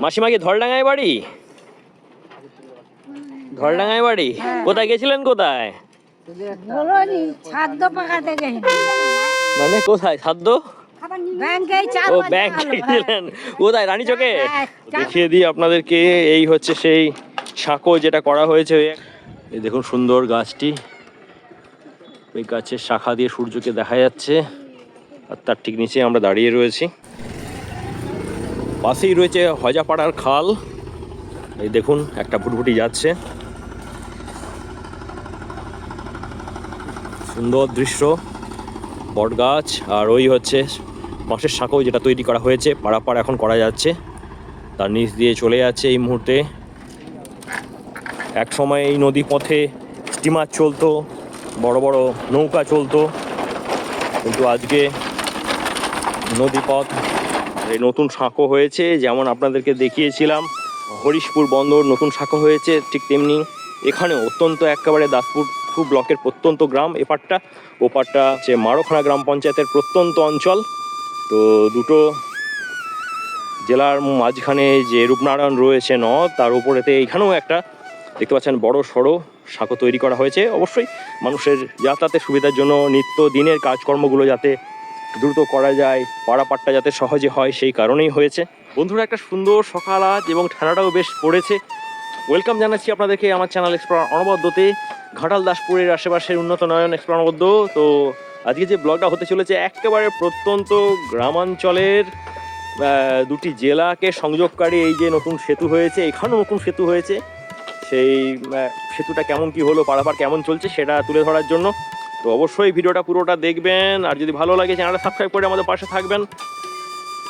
মাসিমাকে ধলডাঙ্গায় বাড়ি? ধলডাঙ্গায় বাড়ি? কোথায় গেছিলেন কোথায়? ছাদ্য পাকাতে মানে কোথায় খাদ্য ও বাজে ব্যাংক হ্যাঁ। গেছিলেন কোথায় রানী চকে? হ্যাঁ, দেখিয়ে দিই আপনাদেরকে এই হচ্ছে সেই সাঁকো যেটা করা হয়েছে। এই দেখুন সুন্দর গাছটি। ওই গাছের শাখা দিয়ে সূর্যকে দেখা যাচ্ছে। আর তার ঠিক নিচে আমরা দাঁড়িয়ে রয়েছি। পাশেই রয়েছে হজাপাড়ার খাল। এই দেখুন, একটা ভুটভুটি যাচ্ছে। সুন্দর দৃশ্য, বটগাছ, আর ওই হচ্ছে বাঁশের সাঁকো যেটা তৈরি করা হয়েছে পাড়াপাড় এখন করা যাচ্ছে। তার নিচ দিয়ে চলে যাচ্ছে এই মুহূর্তে। এক সময় এই নদী পথে স্টিমার চলতো, বড় বড় নৌকা চলতো। কিন্তু আজকে নদীপথ এই নতুন সাঁকো হয়েছে, যেমন আপনাদেরকে দেখিয়েছিলাম। হরিশপুর বন্দর নতুন শাঁখো হয়েছে, ঠিক তেমনি এখানে অত্যন্ত একেবারে দাসপুর ব্লকের প্রত্যন্ত গ্রাম। এপারটা, ওপারটা হচ্ছে মারোখানা গ্রাম পঞ্চায়েতের প্রত্যন্ত অঞ্চল। তো দুটো জেলার মাঝখানে যে রূপনারায়ণ রয়েছে নদ, তার উপরেতে এখানেও একটা, দেখতে পাচ্ছেন বড় সড়ো সাঁকো তৈরি করা হয়েছে। অবশ্যই মানুষের যাতায়াতের সুবিধার জন্য নিত্য দিনের কাজকর্মগুলো যাতে দ্রুত করা যায় পাড়াপাট্টা যাতে সহজে হয় সেই কারণেই হয়েছে। বন্ধুরা, একটা সুন্দর সকাল আজ এবং ঠান্ডাটাও বেশ পড়েছে। ওয়েলকাম জানাচ্ছি আপনাদেরকে আমার চ্যানেল এক্সপ্লোর অনবদ্যতে। ঘাটাল দাসপুরের আশেপাশের উন্নত নয়ন এক্সপ্লোর অনবদ্য। তো আজকে যে ব্লগটা হতে চলেছে, একেবারে প্রত্যন্ত গ্রামাঞ্চলের দুটি জেলাকে সংযোগকারী এই যে নতুন সেতু হয়েছে, এখানেও নতুন সেতু হয়েছে। সেই সেতুটা কেমন কি হলো, পারাপার কেমন চলছে সেটা তুলে ধরার জন্য তো অবশ্যই ভিডিওটা পুরোটা দেখবেন, আর যদি ভালো লাগে চ্যানেলটা সাবস্ক্রাইব করে আমাদের পাশে থাকবেন।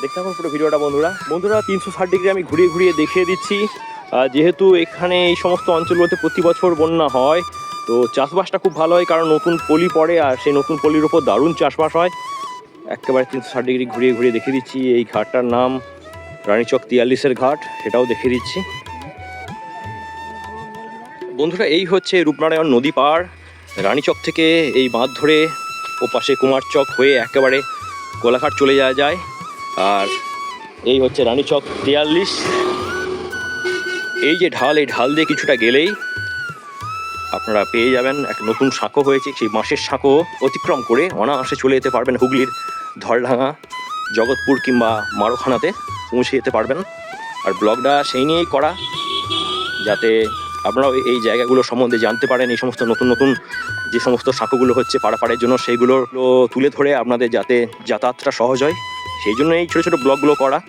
দেখতে থাকুন পুরো ভিডিওটা, বন্ধুরা। বন্ধুরা, তিনশো ষাট ডিগ্রি আমি ঘুরিয়ে ঘুরিয়ে দেখিয়ে দিচ্ছি। যেহেতু এখানে এই সমস্ত অঞ্চলগুলোতে প্রতি বছর বন্যা হয়, তো চাষবাসটা খুব ভালো হয়, কারণ নতুন পলি পড়ে, আর সেই নতুন পলির উপর দারুণ চাষবাস হয়। একেবারে তিনশো ষাট ডিগ্রি ঘুরিয়ে ঘুরিয়ে দেখিয়ে দিচ্ছি এই ঘাটটার নাম। রানীচক তিয়াল্লিশের ঘাট, সেটাও দেখিয়ে দিচ্ছি। বন্ধুরা, এই হচ্ছে রূপনারায়ণ নদী পার রানীচক থেকে এই বাঁধ ধরে ও পাশে কুমারচক হয়ে একেবারে কোলাঘাট চলে যাওয়া যায়। আর এই হচ্ছে রানীচক তেয়াল্লিশ। এই যে ঢাল, এই ঢাল দিয়ে কিছুটা গেলেই আপনারা পেয়ে যাবেন এক নতুন সাঁকো হয়েছে। সেই বাঁশের সাঁকো অতিক্রম করে অনায়াসে চলে যেতে পারবেন হুগলির ধরডাঙ্গা, জগৎপুর কিংবা মারোখানাতে পৌঁছে যেতে পারবেন। আর ব্লগটা সেই নিয়েই করা, যাতে আপনারাও এই- জায়গাগুলো সম্বন্ধে জানতে পারেন, এই সমস্ত নতুন নতুন যে সমস্ত সাঁকোগুলো হচ্ছে পাড়াপাড়ের জন্য সেইগুলো তুলে ধরে আপনাদের যাতে যাতায়াতটা সহজ হয়। সেই জন্য এই ছোটো ছোটো ব্লগগুলো করা।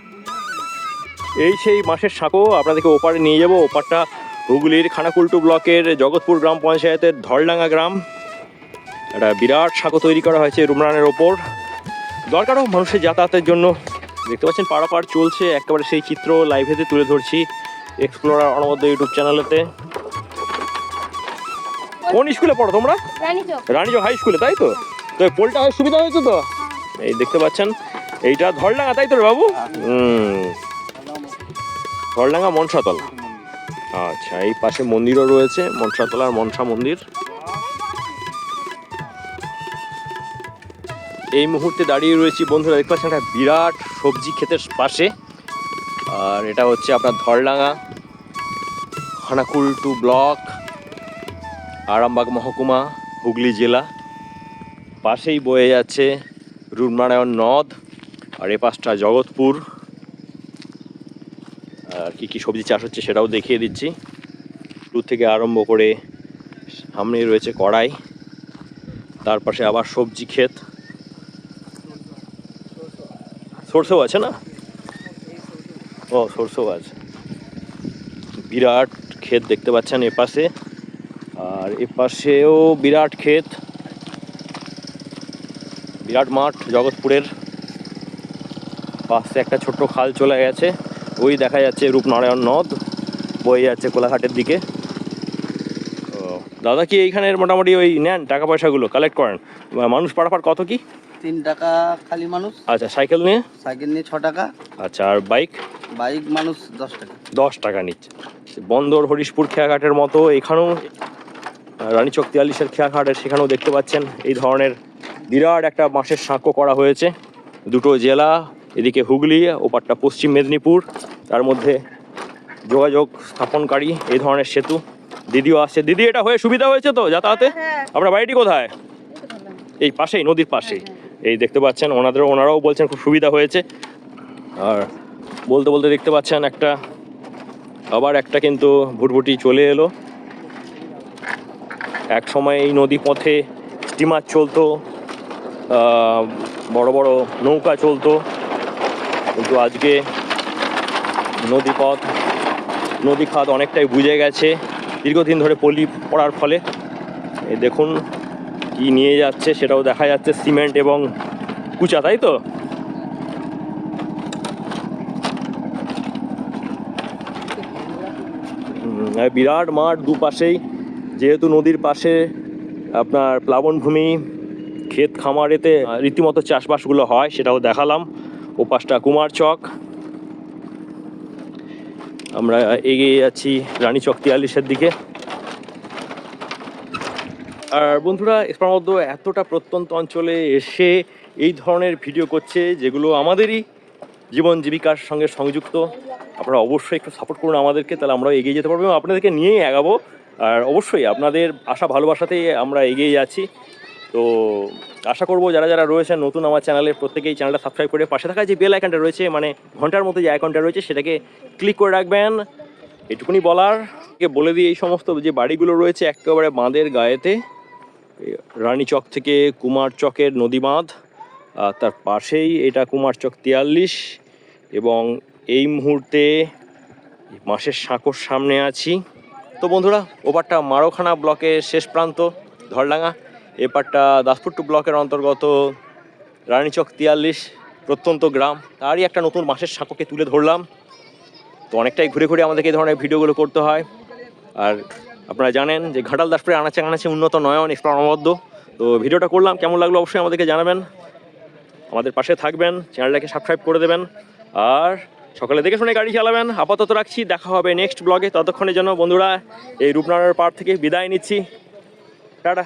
এই সেই মাসের সাঁকো আপনাদেরকে ওপারে নিয়ে যাব। ওপারটা হুগলির খানাকুলটু ব্লকের জগৎপুর গ্রাম পঞ্চায়েতের ধরডাঙ্গা গ্রাম। একটা বিরাট সাঁকো তৈরি করা হয়েছে রুমরানের ওপর। দরকারও মানুষের যাতায়াতের জন্য। দেখতে পাচ্ছেন পাড়াপাড় চলছে, একেবারে সেই চিত্র লাইভেতে তুলে ধরছি। এক্সপ্লোরার অনবদ্য ইউটিউব চ্যানেলেতে কোন স্কুলে পড়ো তোমরা? রানীচক। হাই স্কুলে তাই তো? তো পোলটা হয় সুবিধা হয়েছে তো? এই দেখতে পাচ্ছেন এইটা ধরডাঙ্গা তাই তো রে বাবু? হুম। ধরডাঙ্গা মনসাতলা। আচ্ছা এই পাশে মন্দিরও রয়েছে মনসাতলার মনসা মন্দির। এই মুহূর্তে দাঁড়িয়ে রয়েছি বন্ধুরা দেখতে পাচ্ছেন একটা বিরাট সবজি ক্ষেতের পাশে। আর এটা হচ্ছে আপনার ধরডাঙ্গা খানাকুল টু ব্লক, আরামবাগ মহকুমা, হুগলি জেলা। পাশেই বয়ে যাচ্ছে রূপনারায়ণ নদ আর এ পাশটা জগৎপুর। আর কী কী সবজি চাষ হচ্ছে সেটাও দেখিয়ে দিচ্ছি। দূর থেকে আরম্ভ করে সামনেই রয়েছে কড়াই, তার পাশে আবার সবজি ক্ষেত। সরষেও আছে না? ও, সরষে গাছ। বিরাট ক্ষেত দেখতে পাচ্ছেন এপাশে। পাশে আর এপাশেও পাশেও বিরাট ক্ষেত। বিরাট মাঠ জগৎপুরের। পাশে একটা ছোট্ট খাল চলে গেছে। ওই দেখা যাচ্ছে রূপনারায়ণ নদ। বয়ে যাচ্ছে কোলাঘাটের দিকে। দাদা কি এইখানের মোটামুটি ওই নেন টাকা পয়সাগুলো কালেক্ট করেন? মানুষ পাড়াপাড় কত কি? তিন টাকা খালি মানুষ। আচ্ছা সাইকেল নিয়ে? সাইকেল নিয়ে ছ টাকা। আচ্ছা আর বাইক? বাইক মানুষ দশ টাকা। দশ টাকা নিচ্ছে। বন্দর হরিশপুর খেয়াঘাটের মতো এখানেও আহ, রানীচক তিয়াল্লিশের খেয়াঘাটের সেখানেও দেখতে পাচ্ছেন। এই ধরনের বিরাট একটা বাঁশের সাঁকো করা হয়েছে। দুটো জেলা এদিকে হুগলি ওপারটা পশ্চিম মেদিনীপুর তার মধ্যে যোগাযোগ স্থাপনকারী এই ধরনের সেতু। দিদিও আসছে। দিদি এটা হয়ে সুবিধা হয়েছে তো যাতায়াতে? আপনার বাড়িটি কোথায়? এই পাশেই নদীর পাশেই এই দেখতে পাচ্ছেন ওনাদের ওনারাও বলছেন খুব সুবিধা হয়েছে। আর বলতে বলতে দেখতে পাচ্ছেন একটা আবার একটা কিন্তু ভুটভুটি চলে এলো। এক সময় এই নদী পথে স্টিমার চলতো বড় বড় নৌকা চলতো। কিন্তু আজকে নদীপথ নদী খাত অনেকটাই বুঝে গেছে। দীর্ঘদিন ধরে পলি পড়ার ফলে। দেখুন কি নিয়ে যাচ্ছে, সেটাও দেখা যাচ্ছে সিমেন্ট এবং কুচা, তাই তো? বিরাট মাঠ দুপাশেই। যেহেতু নদীর পাশে আপনার প্লাবনভূমি, ক্ষেত খামারেতে রীতিমতো চাষবাসগুলো হয়, সেটাও দেখালাম। ও পাশটা কুমারচক। আমরা এগিয়ে যাচ্ছি রানীচক তিয়াল্লিশের দিকে। আর বন্ধুরা এক্সপ্রামদ্য এতটা প্রত্যন্ত অঞ্চলে এসে এই ধরনের ভিডিও করছে, যেগুলো আমাদেরই জীবন জীবিকার সঙ্গে সংযুক্ত। আপনারা অবশ্যই একটু সাপোর্ট করুন আমাদেরকে, তাহলে আমরা এগিয়ে যেতে পারব এবং আপনাদেরকে নিয়েই এগাবো। আর অবশ্যই আপনাদের আশা, ভালোবাসাতেই আমরা এগিয়ে যাচ্ছি। তো আশা করব যারা যারা রয়েছেন, নতুন আমার চ্যানেলে প্রত্যেকেই চ্যানেলটা সাবস্ক্রাইব করে পাশে থাকা যে বেল আইকনটা রয়েছে মানে ঘণ্টার মতো যে আইকনটা রয়েছে, সেটাকে ক্লিক করে রাখবেন। এটুকুনি বলার। বলে দিই এই সমস্ত যে বাড়িগুলো রয়েছে, একেবারে বাঁধের গায়েতে। রানীচক থেকে কুমার চকের নদী বাঁধ তার পাশেই এটা কুমারচক তিয়াল্লিশ এবং এই মুহূর্তে মাসের সাঁকোর সামনে আছি। তো বন্ধুরা, ওপারটা মারোখানা ব্লকের শেষ প্রান্ত ধরলাঙা এপারটা দাসপুট্টু ব্লকের অন্তর্গত রানীচক তিয়াল্লিশ প্রত্যন্ত গ্রাম। তারই একটা নতুন মাসের সাঁকোকে তুলে ধরলাম। তো অনেকটাই ঘুরে ঘুরে আমাদেরকে এই ধরনের ভিডিওগুলো করতে হয়। আর আপনারা জানেন যে ঘাটাল দাসপুরে আনাচে আনাচে উন্নত নয়ন এক্সপ্রামবদ্ধ তো ভিডিওটা করলাম, কেমন লাগল অবশ্যই আমাদেরকে জানাবেন। আমাদের পাশে থাকবেন, চ্যানেলটাকে সাবস্ক্রাইব করে দেবেন। আর সকালে দেখে শুনে গাড়ি চালাবেন। আপাতত রাখছি, দেখা হবে নেক্সট ব্লগে। ততক্ষণের জন্য বন্ধুরা, এই রূপনারায়ণ পাড় থেকে বিদায় নিচ্ছি। টাটা।